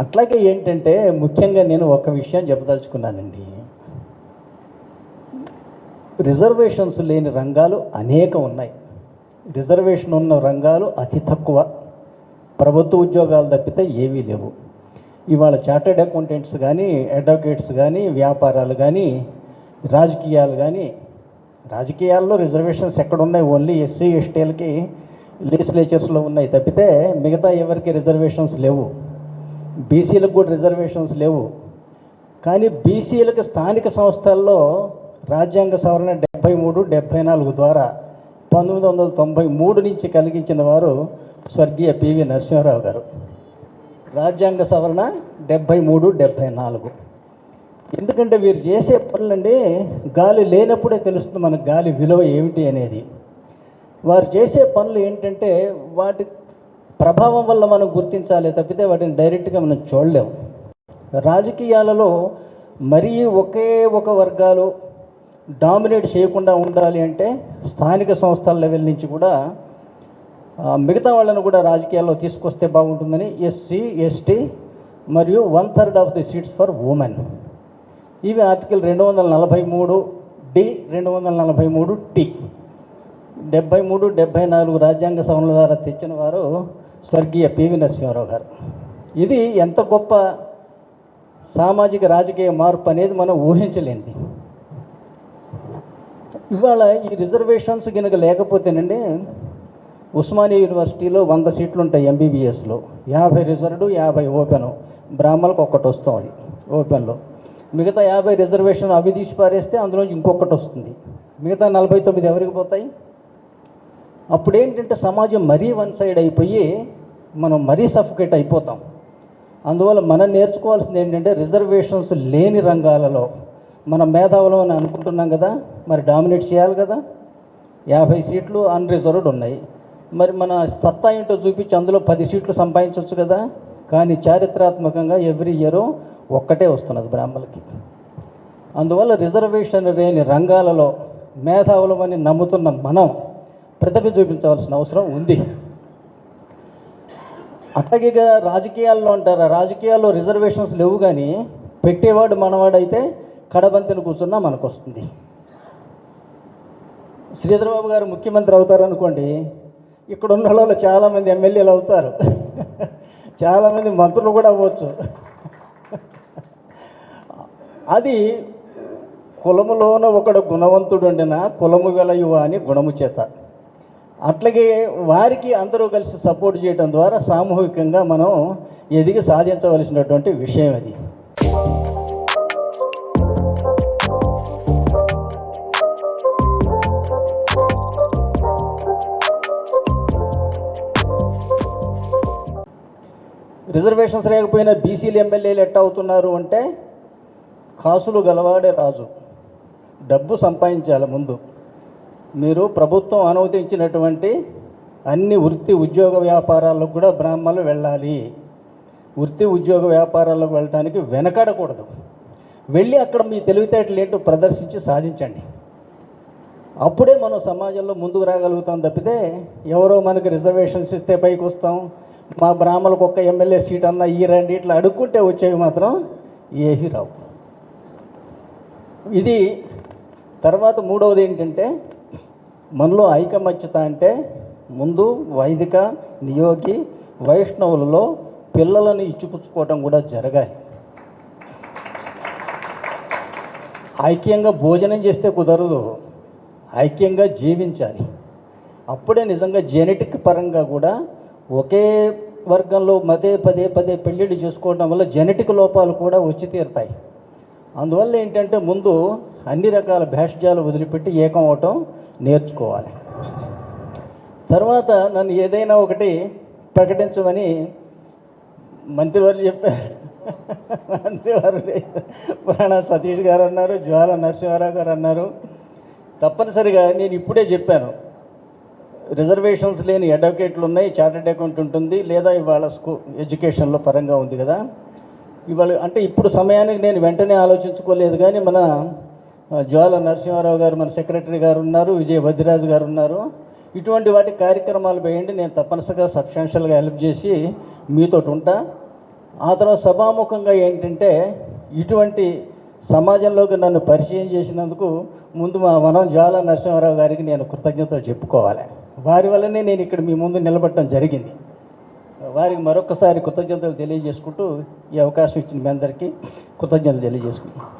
అట్లాగే ఏంటంటే ముఖ్యంగా నేను ఒక విషయం చెప్పదలుచుకున్నానండి. రిజర్వేషన్స్ లేని రంగాలు అనేక ఉన్నాయి. రిజర్వేషన్ ఉన్న రంగాలు అతి తక్కువ. ప్రభుత్వ ఉద్యోగాలు తప్పితే ఏవీ లేవు. ఇవాళ చార్టెడ్ అకౌంటెంట్స్ కానీ అడ్వకేట్స్ కానీ వ్యాపారాలు కానీ రాజకీయాలు కానీ రాజకీయాల్లో రిజర్వేషన్స్ ఎక్కడ ఉన్నాయి ఓన్లీ ఎస్సీ ఎస్టీలకి లెజిస్లేచర్స్లో ఉన్నాయి తప్పితే మిగతా ఎవరికి రిజర్వేషన్స్ లేవు. బీసీలకు కూడా రిజర్వేషన్స్ లేవు. కానీ బీసీలకు స్థానిక సంస్థల్లో రాజ్యాంగ సవరణ డెబ్బై మూడు డెబ్బై నాలుగు ద్వారా పంతొమ్మిది వందల తొంభై మూడు నుంచి కలిగించిన వారు స్వర్గీయ పివి నరసింహారావు గారు. రాజ్యాంగ సవరణ డెబ్బై మూడు డెబ్బై నాలుగు. ఎందుకంటే వీరు చేసే పనులండి గాలి లేనప్పుడే తెలుస్తుంది మనకు గాలి విలువ ఏమిటి అనేది. వారు చేసే పనులు ఏంటంటే వాటి ప్రభావం వల్ల మనం గుర్తించాలి తప్పితే వాటిని డైరెక్ట్గా మనం చూడలేము రాజకీయాలలో మరీ ఒకే ఒక వర్గాలు డామినేట్ చేయకుండా ఉండాలి అంటే స్థానిక సంస్థల లెవెల్ నుంచి కూడా మిగతా వాళ్ళను కూడా రాజకీయాల్లో తీసుకొస్తే బాగుంటుందని ఎస్సీ ఎస్టీ మరియు one third of the seats for women ఇవి ఆర్టికల్ రెండు వందల నలభై మూడు డి రెండు వందల నలభై మూడు టి డెబ్బై మూడు డెబ్బై నాలుగు రాజ్యాంగ సవరణ ద్వారా తెచ్చిన వారు స్వర్గీయ పివి నరసింహారావు గారు. ఇది ఎంత గొప్ప సామాజిక రాజకీయ మార్పు అనేది మనం ఊహించలేండి ఇవాళ ఈ రిజర్వేషన్స్ కనుక లేకపోతేనండి ఉస్మానియా యూనివర్సిటీలో వంద సీట్లు ఉంటాయి ఎంబీబీఎస్లో యాభై రిజర్వ్డ్ యాభై ఓపెను. బ్రాహ్మణులకు ఒక్కటి వస్తుంది ఓపెన్లో. మిగతా యాభై రిజర్వేషన్ అవి తీసి పారేస్తే అందులోంచి ఇంకొకటి వస్తుంది. మిగతా నలభై తొమ్మిది ఎవరికి పోతాయి? అప్పుడు ఏంటంటే సమాజం మరీ వన్ సైడ్ అయిపోయి మనం మరీ సఫికేట్ అయిపోతాం. అందువల్ల మనం నేర్చుకోవాల్సింది ఏంటంటే రిజర్వేషన్స్ లేని రంగాలలో మన మేధావులం అని అనుకుంటున్నాం కదా మరి డామినేట్ చేయాలి కదా. యాభై సీట్లు అన్రిజర్వ్డ్ ఉన్నాయి. మరి మన సత్తా ఏంటో చూపించి అందులో పది సీట్లు సంపాదించవచ్చు కదా. కానీ చారిత్రాత్మకంగా ఎవ్రీ ఇయర్ ఒక్కటే వస్తున్నది బ్రాహ్మణులకి. అందువల్ల రిజర్వేషన్ లేని రంగాలలో మేధావులమని నమ్ముతున్న మనం ప్రతిభ చూపించవలసిన అవసరం ఉంది. అట్లాగే ఇక రాజకీయాల్లో అంటారా? రాజకీయాల్లో రిజర్వేషన్స్ లేవు కానీ పెట్టేవాడు మనవాడైతే కడబంతిని కూర్చున్నా మనకు వస్తుంది శ్రీధరబాబు గారు ముఖ్యమంత్రి అవుతారు అనుకోండి ఇక్కడ ఉన్న వాళ్ళు చాలామంది ఎమ్మెల్యేలు అవుతారు. చాలామంది మంత్రులు కూడా అవ్వచ్చు. అది కులములోన ఒకడు గుణవంతుడుండిన కులము వెలయువ అని గుణము చేత. అట్లాగే వారికి అందరూ కలిసి సపోర్ట్ చేయడం ద్వారా సామూహికంగా మనం ఎదిగి సాధించవలసినటువంటి విషయం అది. రిజర్వేషన్స్ లేకపోయినా బీసీలు ఎమ్మెల్యేలు ఎట్ట అవుతున్నారు అంటే కాసులు గలవాడే రాజు. డబ్బు సంపాదించాలి ముందు. మీరు ప్రభుత్వం అనుమతించినటువంటి అన్ని వృత్తి ఉద్యోగ వ్యాపారాలకు కూడా బ్రాహ్మణులు వెళ్ళాలి. వృత్తి ఉద్యోగ వ్యాపారాలకు వెళ్ళడానికి వెనకాడకూడదు. వెళ్ళి అక్కడ మీ తెలివితేటలు ఏంటో ప్రదర్శించి సాధించండి. అప్పుడే మనం సమాజంలో ముందుకు రాగలుగుతాం తప్పితే ఎవరో మనకి రిజర్వేషన్స్ ఇస్తే పైకి వస్తాం. మా బ్రాహ్మణులకు ఒక్క ఎమ్మెల్యే సీట్ అన్నా ఈ రెండు ఇట్లా అడుక్కుంటే వచ్చేవి మాత్రం ఏవి రావు. ఇది తర్వాత మూడవది ఏంటంటే మనలో ఐకమత్యత అంటే ముందు వైదిక నియోగి వైష్ణవులలో పిల్లలను ఇచ్చిపుచ్చుకోవటం కూడా జరగాలి. ఐక్యంగా భోజనం చేస్తే కుదరదు. ఐక్యంగా జీవించాలి. అప్పుడే నిజంగా జెనెటిక్ పరంగా కూడా ఒకే వర్గంలో మదే పదే పదే పెళ్ళిళ్ళు చేసుకోవడం వల్ల జెనెటిక్ లోపాలు కూడా వచ్చి తీరుతాయి. అందువల్ల ఏంటంటే ముందు అన్ని రకాల భేషజాలు వదిలిపెట్టి ఏకం అవటం నేర్చుకోవాలి. తర్వాత నన్ను ఏదైనా ఒకటి ప్రకటించమని మంత్రివర్లు చెప్పారు. మంత్రివారు ప్రాణ సతీష్ గారు అన్నారు జ్వాల నరసింహారావు గారు అన్నారు. తప్పనిసరిగా నేను ఇప్పుడే చెప్పాను. రిజర్వేషన్స్ లేని అడ్వకేట్లు ఉన్నాయి చార్టెడ్ అకౌంట్ ఉంటుంది లేదా ఇవాళ స్కూ ఎడ్యుకేషన్లో పరంగా ఉంది కదా. ఇవాళ అంటే ఇప్పుడు సమయానికి నేను వెంటనే ఆలోచించుకోలేదు కానీ మన జ్వాల నరసింహారావు గారు మన సెక్రటరీ గారు ఉన్నారు విజయ భద్రరాజు గారు ఉన్నారు. ఇటువంటి వాటి కార్యక్రమాలు వేయండి నేను తప్పనిసరిగా సబ్స్టాన్షియల్గా హెల్ప్ చేసి మీతో ఉంటా. ఆ తర్వాత సభాముఖంగా ఏంటంటే ఇటువంటి సమాజంలోకి నన్ను పరిచయం చేసినందుకు ముందు మా వనం జ్వాల నరసింహారావు గారికి నేను కృతజ్ఞతలు చెప్పుకోవాలి. వారి వల్లనే నేను ఇక్కడ మీ ముందు నిలబడటం జరిగింది. వారికి మరొకసారి కృతజ్ఞతలు తెలియజేసుకుంటూ ఈ అవకాశం ఇచ్చిన మీ అందరికీ కృతజ్ఞతలు తెలియజేసుకుంటాను